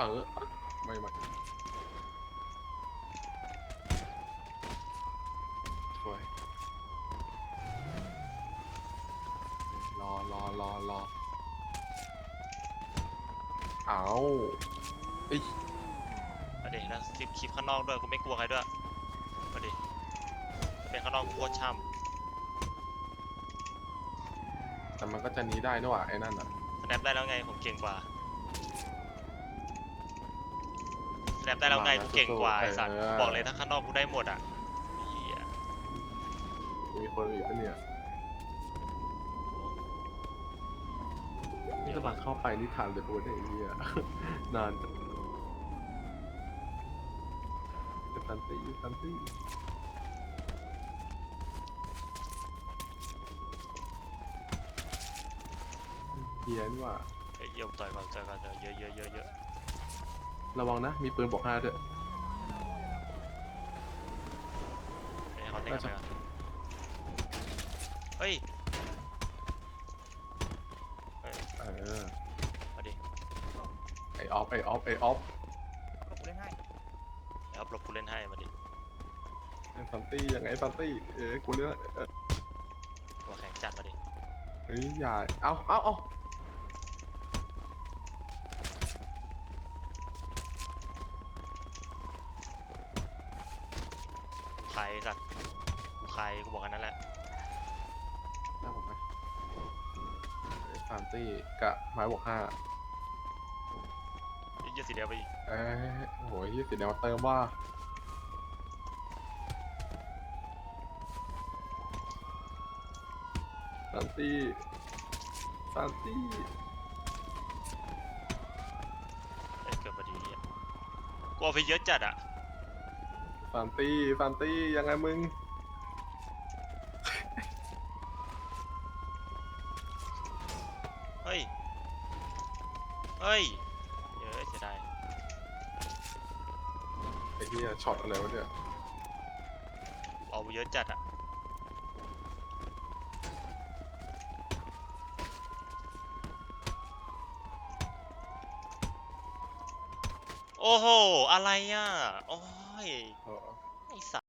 อไม่ไม่สวยรอรอรอรอเอาเอ้ยมาดิแล้วคลิปคลิปข้างนอกด้วยกูไม่กลัวใครด้วยมาดิถ้าเป็นข้างนอกกูโคตรช่แต่มันก็จะหนี้ได้นี่หว่าไอ้นั่นอะำสแนปได้แล้วไงผมเก่งกว่าส แนปได้แล้วไงกูเก่งกว่าไอ้สัตว์กูบอกเลยถ้าข้างนอกกูได้หมดอะเหี้ยมีคนอื่นปะเนี่ยนี่จะมาเข้าไปนี่ทันเลยโอ้ยไอ้เหี้ยนานจังจะตันตี้ตันตี้เฮียนว่ะเอ้ยเยี่ยมต่อยก่อนต่อยก่อนเดี๋ยวเยอะเยอะเยอะเยอะ ระวังนะ มีปืนบอกห้าด้วยให้เขาเต้นกันไปก่อนเฮ้ยเฮ้ยเออมาดิไอออฟ ไอออฟ ไอออฟก็กูเล่นให้เดี๋ยวเอาหลบกูเล่นให้มาดิซันตี้ยังไงซันตี้ เอ้ยกูเลือกเออตัวแข็งจัดมาดิเฮ้ยอย่า เอาเอาเอา กูใครสัตว์กูใครกูบอกกันนั่นแหละได้ผมไหมซันตี้กับไม้บอกห้าเยอะสีเดียวไปอีกเอ้ยโหยี่สิบเดียวมาเติมว่าซันตี้ซันตี้เอ้ยเกือบพอดีเนี่ยกูเอาไปเยอะจัดอะ ซันตี้ซันตี้ยังไงมึง เฮ้ย เฮ้ยเยอะเสียดายไอ้เหี้ยช็อตอะไรวะเนี่ยเอาไปเยอะจัดอะโอ้โห อะไรอะ โอ้ย pensar.